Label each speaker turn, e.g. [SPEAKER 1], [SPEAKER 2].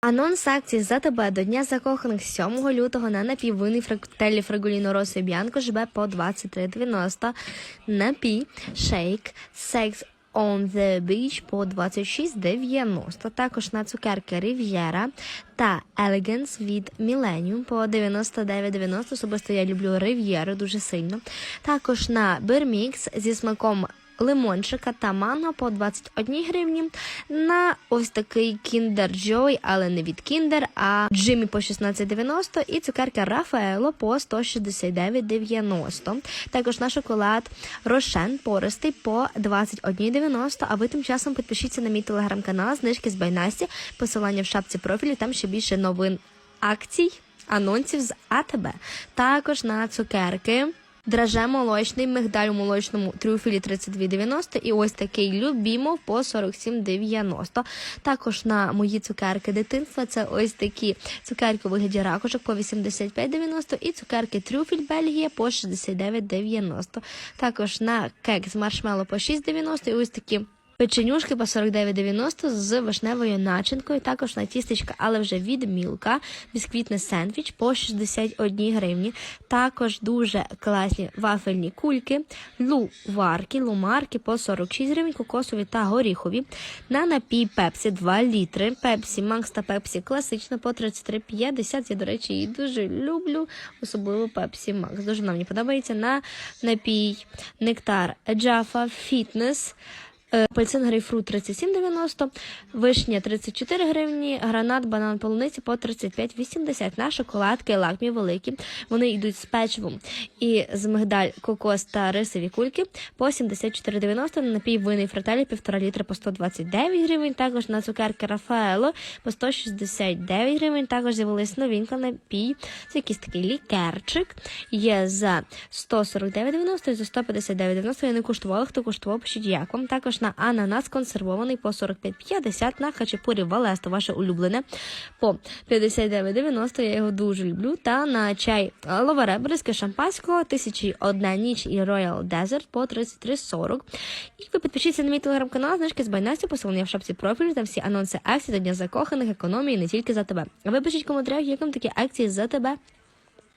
[SPEAKER 1] Анонс акції за тебе до Дня закоханих 7 лютого на напіввинний фрактелі Фрагуліно Роси Б'янко живе по 23,90. Напій Шейк Секс on the Beach по 26,90. Також на цукерки Рів'єра та Elegance від Millennium по 99,90. Особисто я люблю Рів'єру дуже сильно. Також на Бермікс зі смаком лимончика та манго по 21 гривні. На ось такий Kinder Joy, але не від Kinder, а Джиммі по 16,90 і цукерка Рафаело по 169,90. Також на шоколад Рошен пористий по 21,90. А ви тим часом підпишіться на мій телеграм-канал, знижки з Байнасті, посилання в шапці профілю, там ще більше новин акцій, анонсів з АТБ. Також на цукерки. Драже молочний, мигдаль у молочному трюфелі 32,90 і ось такий любімов по 47,90. Також на мої цукерки дитинства це ось такі цукерки у вигляді ракушок по 85,90 і цукерки трюфель Бельгія по 69,90. Також на кекс маршмело по 6,90 і ось такі Печенюшки по 49,90 з вишневою начинкою, також на тістечка, але вже від мілка, бісквітний сендвіч по 61 гривні. Також дуже класні вафельні кульки, луварки, лумарки по 46 гривень, кокосові та горіхові. На напій Пепсі 2 літри. Пепсі Макс та Пепсі класична по 33,50. Я, до речі, її дуже люблю, особливо Пепсі Макс. Дуже нам мені подобається. На напій Нектар Джафа Фітнес. Е, Апельсин грейпфрут 37,90, вишня 34 гривні, гранат, банан, полуниці по 35,80. На шоколадки лакмі великі. Вони йдуть з печивом і з мигдаль, кокос та рисові кульки по 74,90. На напій винний фрателі 1,5 літра по 129 гривень. Також на цукерки Рафаело по 169 гривень. Також з'явилась новинка напій. Це якийсь такий лікерчик. Є за 149,90 і за 159,90. Я не куштувала, хто куштував, пишіть як вам. Також на ананас консервований по 45,50 на хачапурі Валесто, ваше улюблене, по 59,90. Я його дуже люблю. Та на чай ловаре бризки шампанського, тисячі одна ніч і Royal Desert по 33,40. І ви підпишіться на мій телеграм-канал, знижки з Байнасті, посилання в шапці профілю та всі анонси акцій до Дня закоханих, економії не тільки за тебе. Ви пишіть в коментарях, як вам такі акції за тебе.